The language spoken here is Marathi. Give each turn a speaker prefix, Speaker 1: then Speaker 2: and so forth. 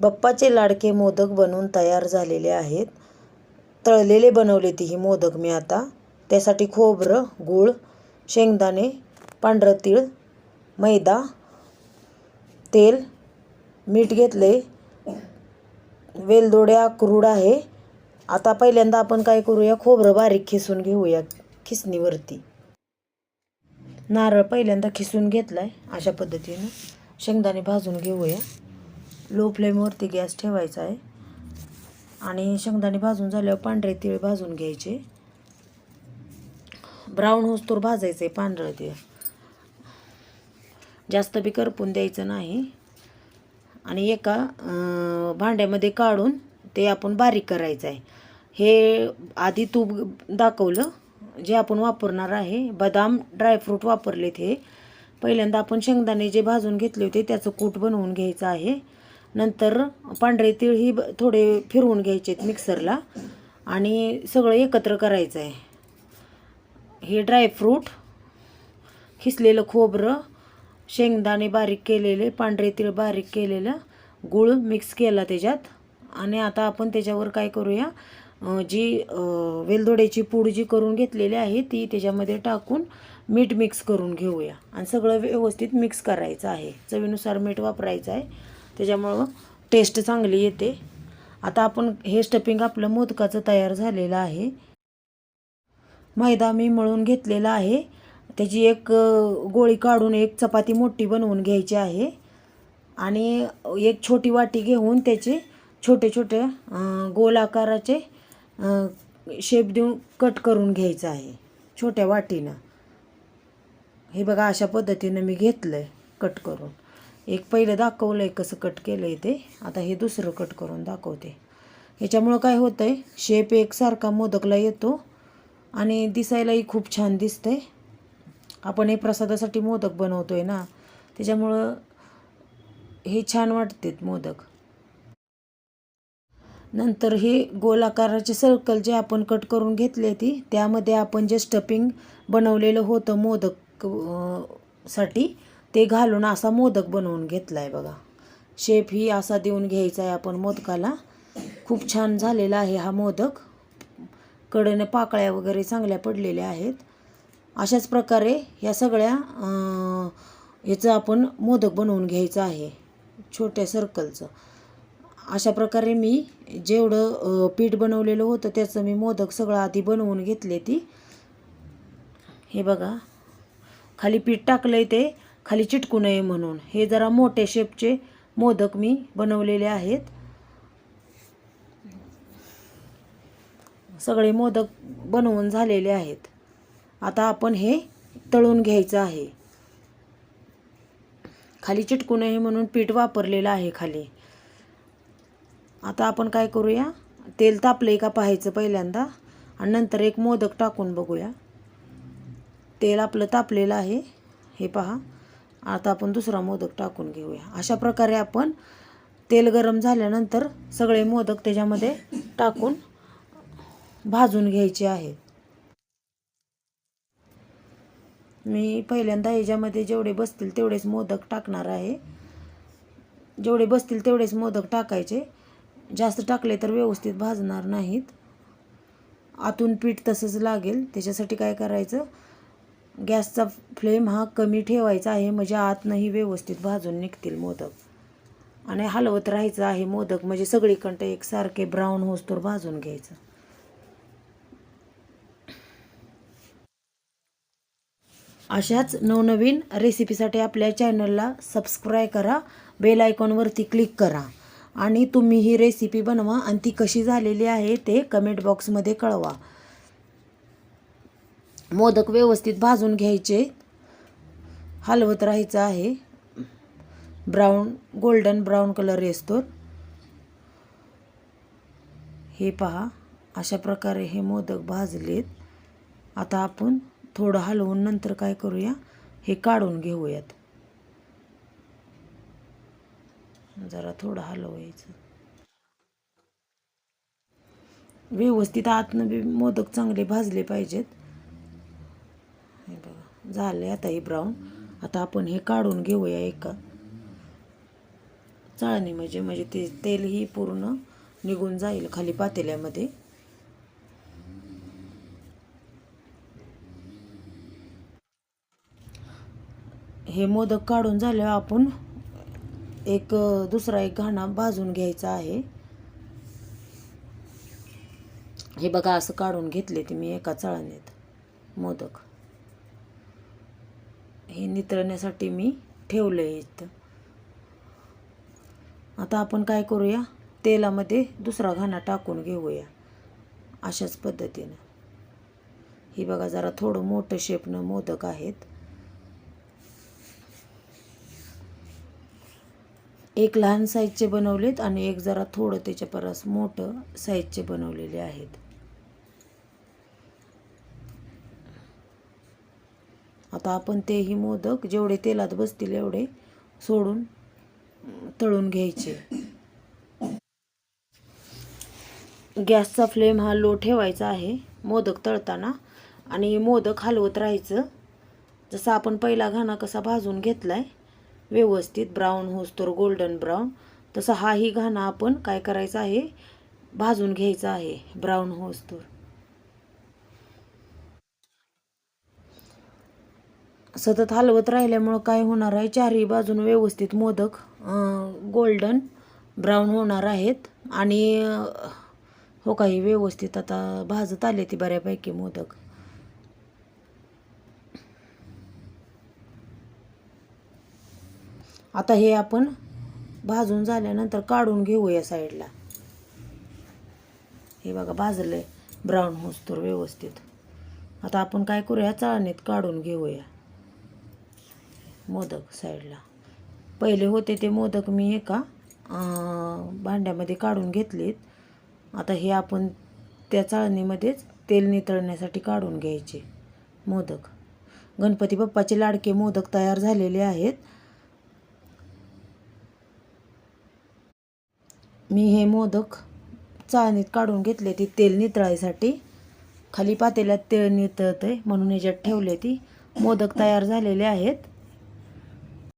Speaker 1: बप्पाचे लाडके मोदक बनवून तयार झालेले आहेत. तळलेले बनवले ती ही मोदक मी आता. त्यासाठी खोबरं गूळ शेंगदाणे पांढरं तीळ मैदा तेल मीठ घेतले. वेलदोडे अक्रूड आहे. आता पहिल्यांदा आपण काय करूया? खोबरं बारीक खिसून घेऊया खिसणीवरती. नारळ पहिल्यांदा खिसून घेतलाय अशा पद्धतीनं. शेंगदाणे भाजून घेऊया. लो फ्लेमवरती गॅस ठेवायचा आहे. आणि शेंगदाणे भाजून झाल्यावर पांढरे तीळ भाजून घ्यायचे. ब्राऊन होस्तूर भाजायचं आहे पांढरं तीळ. जास्त बी करपून द्यायचं नाही. आणि एका भांड्यामध्ये काढून ते आपण बारीक करायचं आहे हे आधी तूप दाखवलं जे आपण वापरणार आहे. बदाम ड्रायफ्रूट वापरलेत हे. पहिल्यांदा आपण शेंगदाणे जे भाजून घेतले होते त्याचं कूट बनवून घ्यायचं आहे. नंतर पांढरे तीळ ही ब- थोडे फिरवून घ्यायचे आहेत मिक्सरला आणि सगळं एकत्र करायचं आहे हे ड्रायफ्रूट खिसलेलं खोबरं शेंगदाणे बारीक केलेले पांढरे तीळ बारीक केलेलं गूळ मिक्स केला त्याच्यात. आणि आता आपण त्याच्यावर काय करूया जी वेलदोड्याची पूड जी करून घेतलेली आहे ती त्याच्यामध्ये टाकून मीठ मिक्स करून घेऊया. आणि सगळं व्यवस्थित मिक्स करायचं आहे. चवीनुसार मीठ वापरायचं आहे. त्याच्यामुळं टेस्ट चांगली येते. आता आपण हे स्टफिंग आपलं मोदकाचं तयार झालेलं आहे. मैदा मी मळून घेतलेला आहे. त्याची एक गोळी काढून एक चपाती मोठी बनवून घ्यायची आहे. आणि एक छोटी वाटी घेऊन त्याचे छोटे छोटे गोल आकाराचे शेप देऊन कट करून घ्यायचं आहे. छोट्या वाटीनं. हे बघा अशा पद्धतीनं मी घेतलं आहे कट करून. एक पहिलं दाखवलं आहे कसं कट केलं आहे ते. आता हे दुसरं कट करून दाखवते. ह्याच्यामुळं काय होतं आहे शेप एकसारखा मोदकला येतो आणि दिसायलाही खूप छान दिसतंय. आपण हे प्रसादासाठी मोदक बनवतो आहे ना त्याच्यामुळं हे छान वाटतेत मोदक. नंतर हे गोल आकाराचे सर्कल जे आपण कट करून घेतले ती त्यामध्ये आपण जे स्टपिंग बनवलेलं होतं मोदकसाठी ते घालून असा मोदक बनवून घेतला आहे बघा. शेप ही असा देऊन घ्यायचा आहे आपण मोदकाला. खूप छान झालेला आहे हा मोदक. कडेने पाकळ्या वगैरे चांगल्या पडलेल्या आहेत. अशाच प्रकारे ह्या सगळ्या ह्याचं याचं आपण मोदक बनवून घ्यायचं आहे. छोट्या सर्कलचं अशा प्रकारे मी जेवढं पीठ बनवलेलं होतं त्याचं मी मोदक सगळं आधी बनवून घेतले ती. हे बघा. खाली पीठ टाकलं आहे ते. खाली चिटकू नये म्हणून. हे जरा मोठे शेपचे मोदक मी बनवलेले आहेत. सगळे मोदक बनवून झालेले आहेत. आता आपण हे तळून घ्यायचं आहे. खाली चिटकू नये म्हणून पीठ वापरलेलं आहे खाली. आता आपण काय करूया? तेल तापलंय का पाहायचं पहिल्यांदा? आणि नंतर एक मोदक टाकून बघूया. तेल आपलं तापलेलं आहे. हे पहा. आता आपण दुसरा मोदक टाकून घेऊया. अशा प्रकारे आपण तेल गरम झाल्यानंतर सगळे मोदक त्याच्यामध्ये टाकून भाजून घ्यायचे आहेत. मी पहिल्यांदा याच्यामध्ये जेवढे बसतील तेवढेच मोदक टाकणार आहे. जेवढे बसतील तेवढेच मोदक टाकायचे. जास्त टाकले तर व्यवस्थित भाजणार नाहीत. आतून पीठ तसंच लागेल. त्याच्यासाठी काय करायचं? गॅसचा फ्लेम हा कमी ठेवायचा आहे म्हणजे आतनंही व्यवस्थित भाजून निघतील मोदक. आणि हलवत राहायचं आहे मोदक म्हणजे सगळीकडं एकसारखे ब्राऊन होस्तोर भाजून घ्यायचं. अशाच नवनवीन रेसिपीसाठी आपल्या चॅनलला सबस्क्राईब करा बेल आयकॉनवरती क्लिक करा. आणि तुम्ही ही रेसिपी बनवा आणि ती कशी झालेली आहे ते कमेंट बॉक्समध्ये कळवा. मोदक व्यवस्थित भाजून घ्यायचे. हलवत राहायचं आहे. ब्राऊन गोल्डन ब्राऊन कलर येसतो हे पहा अशा प्रकारे हे मोदक भाजलेत. आता आपण थोडं हलवून नंतर काय करूया? हे काढून घेऊयात. जरा थोडं हलवायचं. व्यवस्थित आतनं बी मोदक चांगले भाजले पाहिजेत. हे बघा. झाले आता हे ब्राऊन आता आपण हे काढून घेऊया एका. चाळणी म्हणजे म्हणजे ते तेलही पूर्ण निघून जाईल खाली पातेल्यामध्ये. हे मोदक काढून झाल्यावर आपण एक दुसरा एक घाणा भाजून घ्यायचा आहे. हे बघा असं काढून घेतले ते मी एका चाळणीत मोदक. हे नितळण्यासाठी मी ठेवलं आहे इथं. आता आपण काय करूया? तेलामध्ये दुसरा घाणा टाकून घेऊया. अशाच पद्धतीनं. ही बघा जरा थोडं मोठं शेपनं मोदक आहेत. एक लहान साईजचे बनवलेत आणि एक जरा थोडं त्याच्या परस मोठं साईजचे बनवलेले आहेत. आता आपण तेही मोदक जेवढे तेलात बसतील एवढे सोडून तळून घ्यायचे. गॅसचा फ्लेम हा लो ठेवायचा आहे मोदक तळताना. आणि मोदक हलवत राहायचं. जसं आपण पहिला घाणा कसा भाजून घेतलाय व्यवस्थित ब्राऊन होस्तोर गोल्डन ब्राऊन. तसा हाही घाणा आपण काय करायचा आहे भाजून घ्यायचा आहे ब्राऊन होस्तोर सतत हलवत राहिल्यामुळं काय होणार आहे? चारही बाजून व्यवस्थित मोदक गोल्डन ब्राऊन होणार आहेत. आणि हो काही व्यवस्थित आता भाजत आले ती बऱ्यापैकी मोदक. आता हे आपण भाजून झाल्यानंतर काढून घेऊया साईडला. हे बघा भाजलंय. ब्राऊन होस्तोर व्यवस्थित. आता आपण काय करूया? चाळणीत काढून घेऊया. मोदक साईडला पहिले होते ते मोदक मी एका भांड्यामध्ये काढून घेतलेत. आता हे आपण त्या चाळणीमध्येच तेल नितळण्यासाठी काढून घ्यायचे मोदक. गणपती बाप्पाचे लाडके मोदक तयार झालेले आहेत. मी हे मोदक चाळणीत काढून घेतले ती तेल नितळायसाठी. खाली पातेल्यात तेल नितळते म्हणून याच्यात ठेवले ती. मोदक तयार झालेले आहेत.